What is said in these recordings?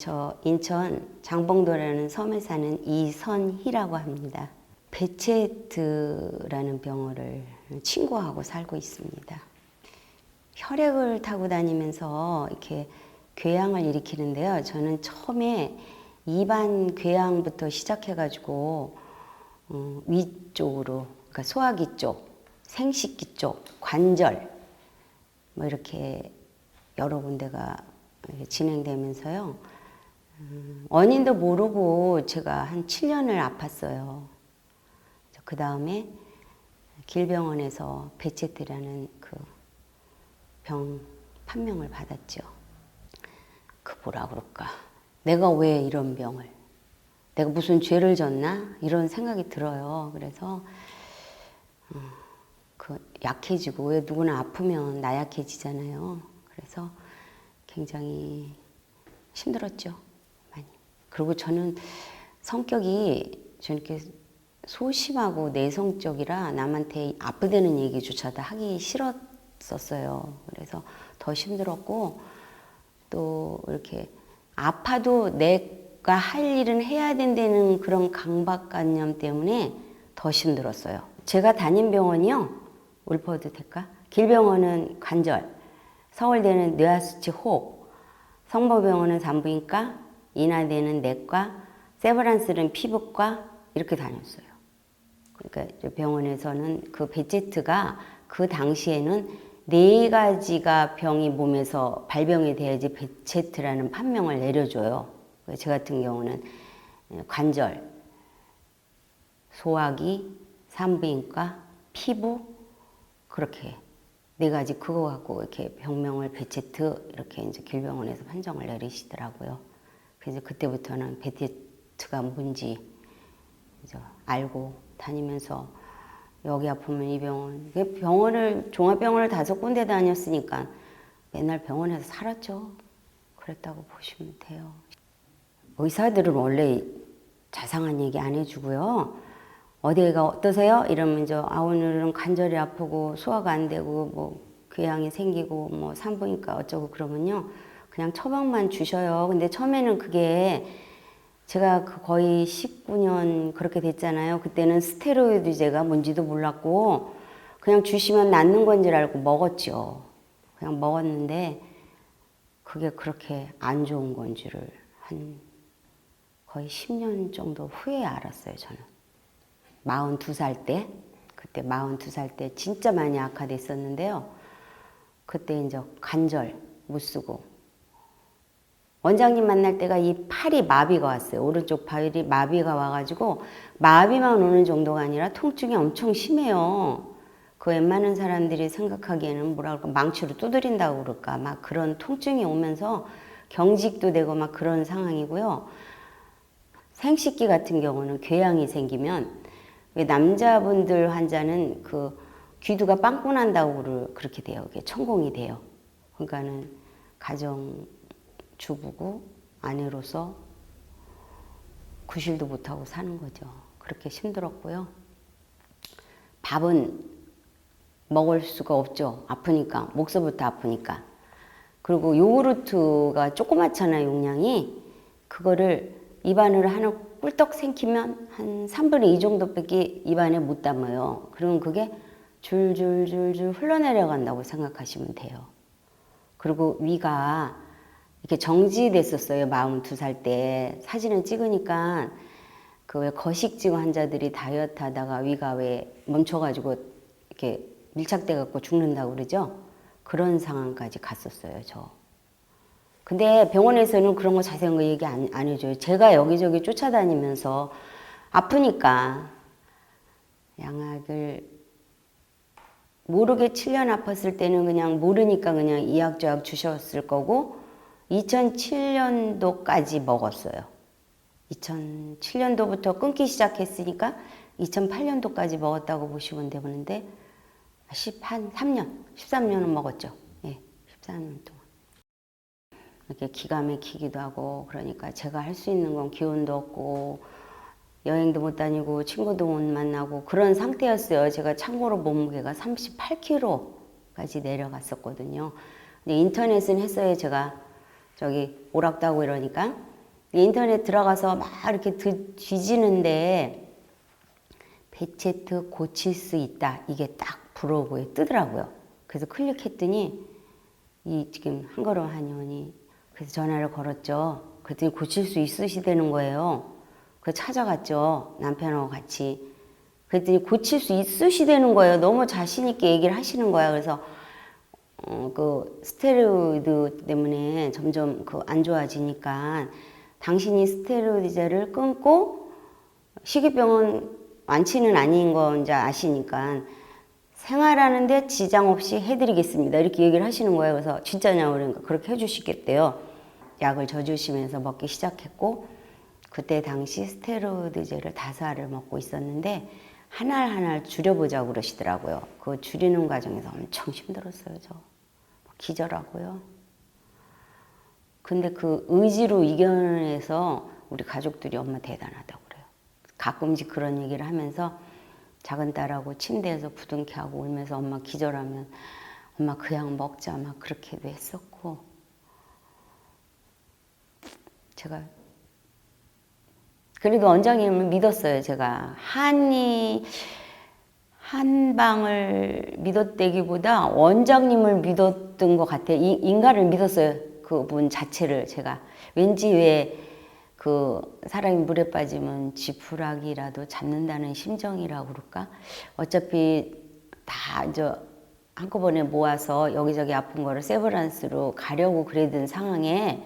저 인천 장봉도라는 섬에 사는 이선희라고 합니다. 베체트라는 병어를 친구하고 살고 있습니다. 혈액을 타고 다니면서 이렇게 궤양을 일으키는데요. 저는 처음에 입안 궤양부터 시작해가지고 어, 위쪽으로, 그러니까 소화기 쪽, 생식기 쪽, 관절 뭐 이렇게 여러 군데가 진행되면서요. 음, 원인도 모르고 제가 한 7년을 아팠어요. 그 다음에 길병원에서 베체트라는 그 병 판명을 받았죠. 그 뭐라 그럴까? 내가 왜 이런 병을? 내가 무슨 죄를 졌나? 이런 생각이 들어요. 그래서 어, 그 약해지고 왜 누구나 아프면 나약해지잖아요. 그래서 굉장히 힘들었죠. 그리고 저는 성격이 저는 이렇게 소심하고 내성적이라 남한테 아프다는 얘기조차도 하기 싫었었어요. 그래서 더 힘들었고 또 이렇게 아파도 내가 할 일은 해야 된다는 그런 강박관념 때문에 더 힘들었어요. 제가 다닌 병원이요. 울퍼도 될까? 길병원은 관절, 서울대는 뇌하수치 호흡, 성모병원은 산부인과, 인하대는 내과, 세브란스는 피부과 이렇게 다녔어요. 그러니까 병원에서는 그 베제트가 그 당시에는 네 가지가 병이 몸에서 발병이 돼야지 베제트라는 판명을 내려줘요. 제 같은 경우는 관절, 소화기, 산부인과, 피부 그렇게 네 가지 그거 갖고 이렇게 병명을 베체트 이렇게 이제 길병원에서 판정을 내리시더라고요. 그래서 그때부터는 베체트가 뭔지 알고 다니면서 여기 아프면 이 병원 병원을 종합병원을 다섯 군데 다녔으니까 맨날 병원에서 살았죠. 그랬다고 보시면 돼요. 의사들은 원래 자상한 얘기 안 해주고요. 어디가 어떠세요? 이러면 저 아 오늘은 관절이 아프고 소화가 안 되고 뭐 궤양이 생기고 뭐 산부인과 어쩌고 그러면요 그냥 처방만 주셔요. 근데 처음에는 그게 제가 그 거의 19년 그렇게 됐잖아요. 그때는 스테로이드제가 뭔지도 몰랐고 그냥 주시면 낫는 건 줄 알고 먹었죠. 그냥 먹었는데 그게 그렇게 안 좋은 건 줄을 한 거의 10년 정도 후에 알았어요, 저는. 42살 때, 그때 42살 때 진짜 많이 악화됐었는데요. 그때 이제 관절 못 쓰고 원장님 만날 때가 이 팔이 마비가 왔어요. 오른쪽 팔이 마비가 와가지고 마비만 오는 정도가 아니라 통증이 엄청 심해요. 그 웬만한 사람들이 생각하기에는 뭐라 그럴까 망치로 두드린다고 그럴까 막 그런 통증이 오면서 경직도 되고 막 그런 상황이고요. 생식기 같은 경우는 궤양이 생기면 왜 남자분들 환자는 그 귀두가 빵꾸 난다고 그렇게 돼요. 그게 천공이 돼요. 그러니까는 가정 주부고 아내로서 구실도 못하고 사는 거죠. 그렇게 힘들었고요. 밥은 먹을 수가 없죠. 아프니까 목서부터 아프니까. 그리고 요구르트가 조그맣잖아요, 용량이. 그거를 입안으로 하나 꿀떡 생기면 한 3분의 2 정도밖에 입안에 못 담아요. 그러면 그게 줄줄줄줄 흘러내려간다고 생각하시면 돼요. 그리고 위가 이렇게 정지됐었어요. 42살 때. 사진을 찍으니까 그왜 거식증 환자들이 다이어트 하다가 위가 왜 멈춰가지고 이렇게 밀착돼 갖고 죽는다고 그러죠? 그런 상황까지 갔었어요, 저. 근데 병원에서는 그런 거 자세한 거 얘기 안, 안 해줘요. 제가 여기저기 쫓아다니면서 아프니까 양악을 모르게 7년 아팠을 때는 그냥 모르니까 그냥 이약저약 주셨을 거고 2007년도까지 먹었어요. 2007년도부터 끊기 시작했으니까 2008년도까지 먹었다고 보시면 되는데 10한 3년, 13년은 먹었죠. 예, 13년 동안. 이렇게 기가 막히기도 하고 그러니까 제가 할 수 있는 건 기운도 없고 여행도 못 다니고 친구도 못 만나고 그런 상태였어요. 제가 참고로 몸무게가 38kg까지 내려갔었거든요. 근데 인터넷은 했어요. 제가 저기 오락다고 이러니까 인터넷 들어가서 막 이렇게 드- 뒤지는데 베체트 고칠 수 있다. 이게 딱 브로그에 뜨더라고요. 그래서 클릭했더니 이 지금 한 걸음 한의원이 그래서 전화를 걸었죠. 그랬더니 고칠 수 있으시다는 거예요. 그래서 찾아갔죠. 남편하고 같이. 그랬더니 고칠 수 있으시다는 거예요. 너무 자신 있게 얘기를 하시는 거야. 그래서 어, 그 스테로이드 때문에 점점 그 안 좋아지니까 당신이 스테로이드제를 끊고 식이병은 완치는 아닌 거 이제 아시니까 생활하는데 지장 없이 해드리겠습니다. 이렇게 얘기를 하시는 거예요. 그래서 진짜냐고 그러니까 그렇게 해주시겠대요. 약을 져주시면서 먹기 시작했고 그때 당시 스테로이드제를 알을 먹고 있었는데 알 줄여보자고 그러시더라고요. 그 줄이는 과정에서 엄청 힘들었어요. 저 기절하고요. 근데 그 의지로 이겨내서 우리 가족들이 엄마 대단하다고 그래요. 가끔씩 그런 얘기를 하면서 작은 딸하고 침대에서 부둥켜 하고 울면서 엄마 기절하면 엄마 그 약 먹자 막 그렇게도 했었고 제가 그래도 원장님을 믿었어요. 제가 한이 한방을 믿었다기보다 원장님을 믿었던 것 같아요. 이, 인간을 믿었어요. 그분 자체를 제가 왠지 왜 그 사람이 물에 빠지면 지푸라기라도 잡는다는 심정이라고 그럴까? 어차피 다 저 한꺼번에 모아서 여기저기 아픈 거를 세브란스로 가려고 그러던 상황에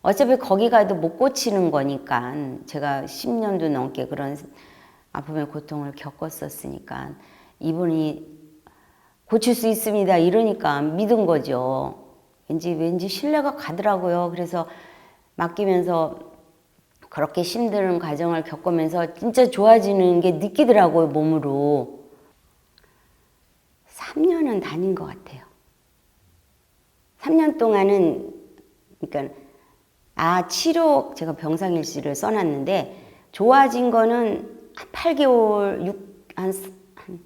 어차피 거기 가도 못 고치는 거니까 제가 10년도 넘게 그런 아픔의 고통을 겪었었으니까 이분이 고칠 수 있습니다 이러니까 믿은 거죠. 왠지 왠지 신뢰가 가더라고요. 그래서 맡기면서 그렇게 힘든 과정을 겪으면서 진짜 좋아지는 게 느끼더라고요 몸으로. 3년은 다닌 것 같아요. 3년 동안은 그러니까 아 치료 제가 병상일지를 써놨는데 좋아진 거는 한 8개월 6, 한, 한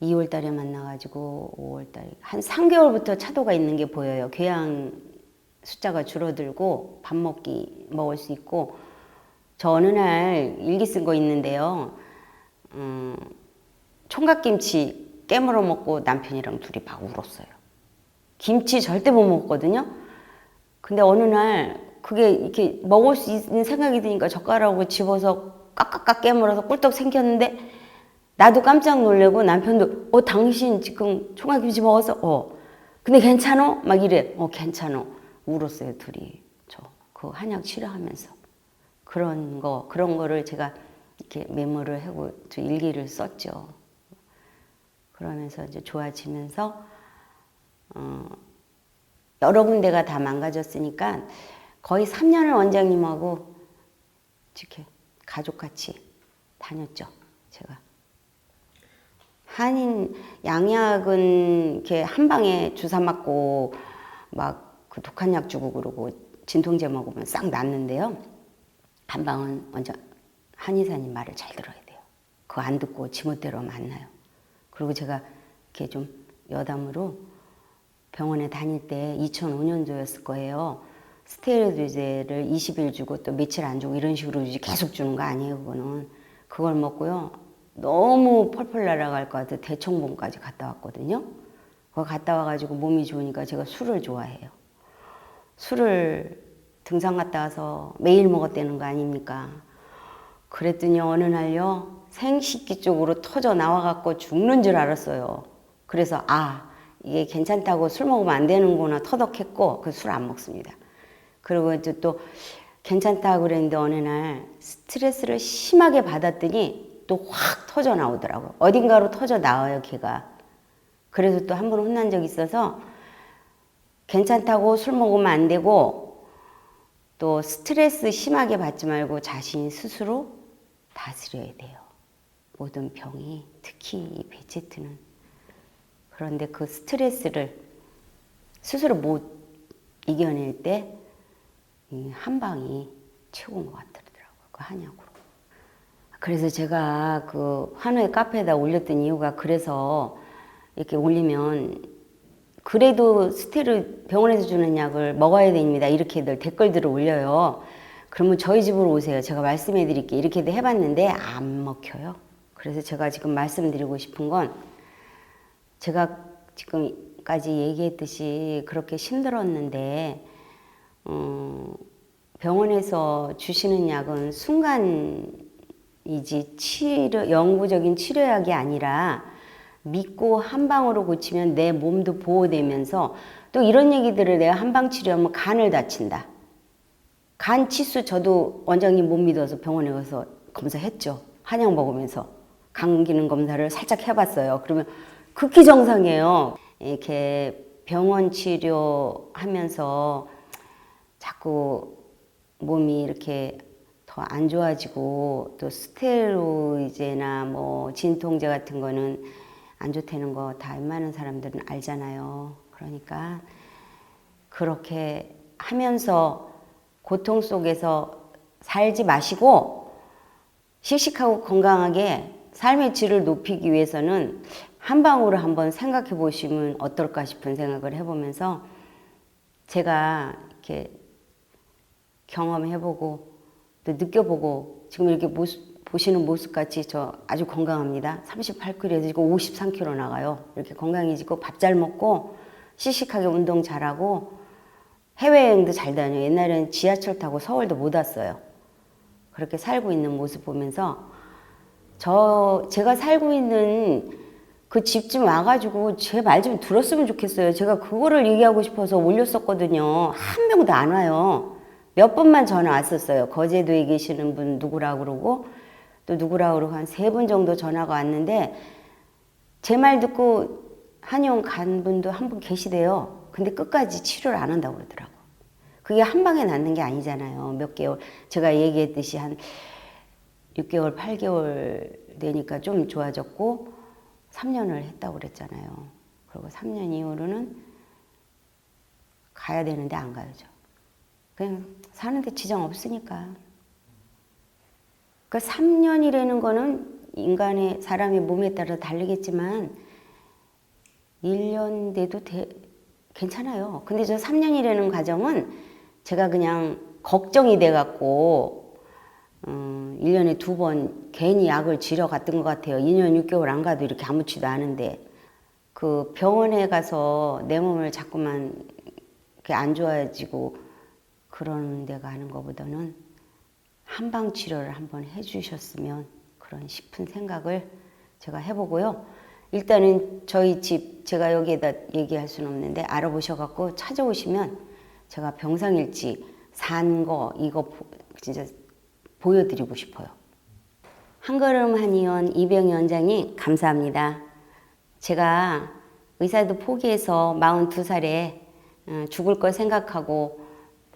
2월 달에 만나가지고 5월 달에 한 3개월부터 차도가 있는 게 보여요. 교양 숫자가 줄어들고 밥 먹기 먹을 수 있고 저 어느 날 일기 쓴 거 있는데요. 음, 총각김치 깨물어 먹고 남편이랑 둘이 막 울었어요. 김치 절대 못 먹거든요. 근데 어느 날 그게 이렇게 먹을 수 있는 생각이 드니까 젓가락으로 집어서 깍깍깍 깨물어서 꿀떡 생겼는데 나도 깜짝 놀래고 남편도 어 당신 지금 총각김치 먹었어? 어. 근데 괜찮어? 막 이래. 어 괜찮어. 울었어요 둘이. 저 그 한약 치료하면서 그런 거 그런 거를 제가 이렇게 메모를 하고 저 일기를 썼죠. 그러면서 이제 좋아지면서 어, 여러 군데가 다 망가졌으니까 거의 3년을 원장님하고 이렇게 가족같이 다녔죠. 제가. 한인 양약은 이렇게 한 방에 주사 맞고 막 그 독한 약 주고 그러고 진통제 먹으면 싹 낫는데요. 한 방은 먼저 한의사님 말을 잘 들어야 돼요. 그거 안 듣고 지멋대로 하면 안 나요. 그리고 제가 이렇게 좀 여담으로 병원에 다닐 때 2005년도였을 거예요. 스테로이드제를 20일 주고 또 며칠 안 주고 이런 식으로 이제 계속 주는 거 아니에요, 그거는. 그걸 먹고요. 너무 펄펄 날아갈 것 같아 대청봉까지 갔다 왔거든요. 그거 갔다 와가지고 몸이 좋으니까 제가 술을 좋아해요. 술을 등산 갔다 와서 매일 먹었다는 거 아닙니까? 그랬더니 어느 날요 생식기 쪽으로 터져 나와갖고 죽는 줄 알았어요. 그래서 아 이게 괜찮다고 술 먹으면 안 되는구나 터덕했고 그 술 안 먹습니다. 그리고 이제 또 괜찮다고 그랬는데 어느 날 스트레스를 심하게 받았더니 또 확 터져 나오더라고요. 어딘가로 터져 나와요 걔가. 그래서 또 한 번 혼난 적이 있어서 괜찮다고 술 먹으면 안 되고 또 스트레스 심하게 받지 말고 자신 스스로 다스려야 돼요. 모든 병이 특히 이 베체트는 그런데 그 스트레스를 스스로 못 이겨낼 때이 한방이 최고인 것 같더라고요. 그 한약으로. 그래서 제가 그 한우의 카페에다 올렸던 이유가 그래서 이렇게 올리면 그래도 스테로 병원에서 주는 약을 먹어야 됩니다. 이렇게들 댓글들을 올려요. 그러면 저희 집으로 오세요. 제가 말씀해 드릴게요. 이렇게도 해봤는데 안 먹혀요. 그래서 제가 지금 말씀드리고 싶은 건 제가 지금까지 얘기했듯이 그렇게 힘들었는데 어, 병원에서 주시는 약은 순간이지 치료 영구적인 치료약이 아니라 믿고 한 방으로 고치면 내 몸도 보호되면서 또 이런 얘기들을 내가 한 방 치료하면 간을 다친다. 간 치수 저도 원장님 못 믿어서 병원에 가서 검사했죠. 한약 먹으면서 간 기능 검사를 살짝 해봤어요. 그러면 극히 정상이에요. 이렇게 병원 치료하면서 자꾸 몸이 이렇게 더 안 좋아지고 또 스테로이드나 뭐 진통제 같은 거는 안 좋다는 거 다 웬만한 사람들은 알잖아요. 그러니까 그렇게 하면서 고통 속에서 살지 마시고 씩씩하고 건강하게 삶의 질을 높이기 위해서는 한 방으로 한번 생각해 보시면 어떨까 싶은 생각을 해보면서 제가 이렇게 경험해보고 또 느껴보고 지금 이렇게 모습, 보시는 모습 같이 저 아주 건강합니다. 38kg에서 지금 53kg 나가요. 이렇게 건강해지고 밥 잘 먹고 씩씩하게 운동 잘하고 해외여행도 잘 다녀요. 옛날에는 지하철 타고 서울도 못 왔어요. 그렇게 살고 있는 모습 보면서 저 제가 살고 있는 그 집 좀 와가지고 제 말 좀 들었으면 좋겠어요. 제가 그거를 얘기하고 싶어서 올렸었거든요. 한 명도 안 와요. 몇 번만 전화 왔었어요. 거제도에 계시는 분 누구라 그러고 또 누구라 그러고 한 세 분 정도 전화가 왔는데 제 말 듣고 한의원 간 분도 한 분 계시대요. 근데 끝까지 치료를 안 한다고 그러더라고. 그게 한 방에 낫는 게 아니잖아요. 몇 개월 제가 얘기했듯이 한 6개월, 8개월 되니까 좀 좋아졌고 3년을 했다고 그랬잖아요. 그리고 3년 이후로는 가야 되는데 안 가야죠. 그냥 사는데 지장 없으니까. 그 3년이라는 거는 인간의 사람의 몸에 따라 다르겠지만 1년 돼도 돼- 괜찮아요. 근데 저 3년이라는 과정은 제가 그냥 걱정이 돼 갖고 음, 1년에 두 번 괜히 약을 지러 갔던 것 같아요. 2년 6개월 안 가도 이렇게 아무렇지도 않은데 그 병원에 가서 내 몸을 자꾸만 이렇게 안 좋아지고 그런 데 가는 것보다는 한방 치료를 한번 해주셨으면 그런 싶은 생각을 제가 해보고요. 일단은 저희 집 제가 여기에다 얘기할 수는 없는데 알아보셔갖고 찾아오시면 제가 병상일지 산 거 이거 보- 진짜 보여드리고 싶어요. 한 걸음 한의원 이병희 원장님 감사합니다. 제가 의사도 포기해서 42살에 어, 죽을 걸 생각하고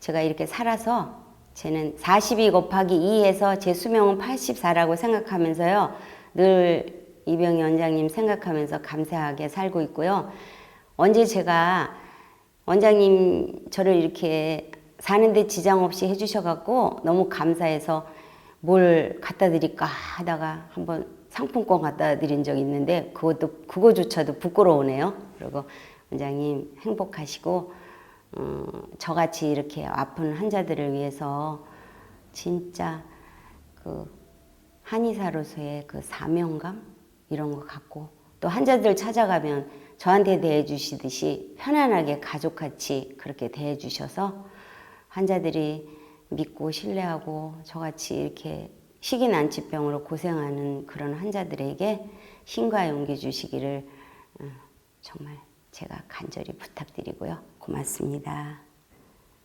제가 이렇게 살아서 쟤는 42 곱하기 2해서 제 수명은 84라고 생각하면서요. 늘 이병희 원장님 생각하면서 감사하게 살고 있고요. 언제 제가 원장님 저를 이렇게 사는데 지장 없이 해주셔갖고 너무 감사해서 뭘 갖다 드릴까 하다가 한번 상품권 갖다 드린 적이 있는데 그것도 그거조차도 부끄러우네요. 그리고 원장님 행복하시고 어, 저같이 이렇게 아픈 환자들을 위해서 진짜 그 한의사로서의 그 사명감 이런 거 갖고 또 환자들 찾아가면 저한테 대해 주시듯이 편안하게 가족같이 그렇게 대해 주셔서 환자들이 믿고 신뢰하고 저같이 이렇게 식이난치병으로 고생하는 그런 환자들에게 힘과 용기 주시기를 어, 정말 제가 간절히 부탁드리고요. 고맙습니다.